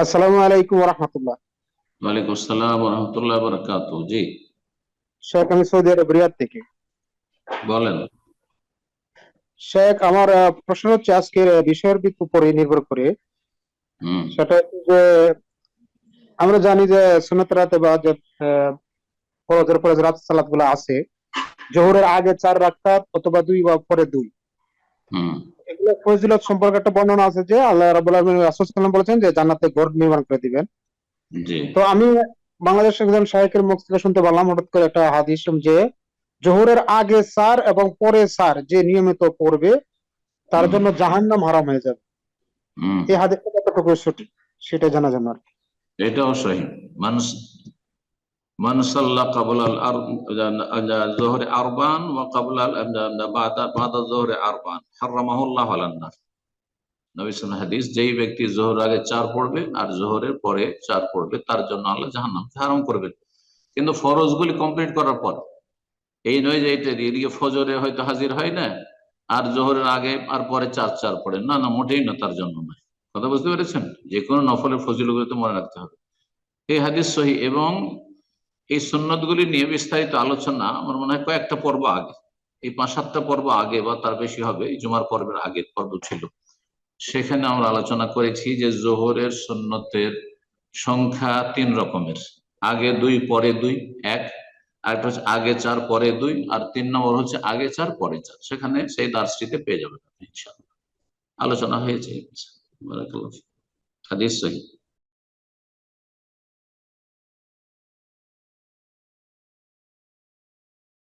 আসসালামু আলাইকুম রহমতুল্লাহ ওয়ালাইকুম আসসালাম রহমতুল্লাহ বরকাত জি। শেখ আমি সৌদি আরব রিয়াদ থেকে। বলেন। শেখ আমার প্রশ্ন হচ্ছে আজকের বিষয়ের উপরে নির্ভর করে। সেটা যে আমরা জানি যে সুন্নত রাতে বা যে ফরজের পরে রাত সালাতগুলো আছে জোহরের আগে চার রাকাত অথবা দুই বা পরে দুই। হুম। এগুলো ফজিলত সম্পর্কে একটা বর্ণনা আছে যে আল্লাহ রাব্বুল আলামিন রাসূল সাল্লাল্লাহু বলেছেন যে জান্নাতে ঘর নির্মাণ করে দিবেন। জি। তো আমি বাংলাদেশ একজন শাহেকের মুখ থেকে শুনতে পারলাম হঠাৎ করে একটা হাদিস যে জোহরের আগে সার এবং পরে সার যে নিয়মিত পড়বে তার জন্য জাহান্নাম হারাম হয়ে যাবে। এই হাদিসটা কতটুকু সঠিক সেটা জানা কি। এটাও সহি। মানুষ মানসাল্লা কাবুল আল জোহরে আরবান ওয়া কাবুল আল বাদা জোহরে আরবান হারামাহুল্লাহ আলান্না নবিসন হাদিস, যেই ব্যক্তি জোহর আগে চার পড়বে আর জোহরের পরে চার পড়বে, তার জন্য আল্লাহ জাহান্নামকে হারাম করবেন কিন্তু ফরজগুলি কমপ্লিট করার পর, এই নয় যে এটা এদিকে ফজরে হয়তো হাজির হয় না, আর জোহরের আগে আর পরে চার চার পড়ে। না না, মোটেই না, তার জন্য নয়। কথা বুঝতে পেরেছেন? যে কোনো নফলের ফজিলগুলোতে মনে রাখতে হবে। এই হাদিস সহি এবং এই সুন্নতগুলি নিয়ে বিস্তারিত আলোচনা আমার মনে হয় কয়েকটা পর্ব আগে। এই পাঁচ সাতটা পর্ব আগে বা তার বেশি হবে জুমার পর্বের আগের পর্ব ছিল। সেখানে আমরা আলোচনা করেছি যে জোহরের সুন্নতের সংখ্যা তিন রকমের। আগে দুই, পরে দুই, এক। আরেকটা হচ্ছে আগে চার, পরে দুই। আর তিন নম্বর হচ্ছে আগে চার, পরে চার। সেখানে সেই দার্সটিতে পেয়ে যাবেন আলোচনা হয়েছে। হাদিস সহি।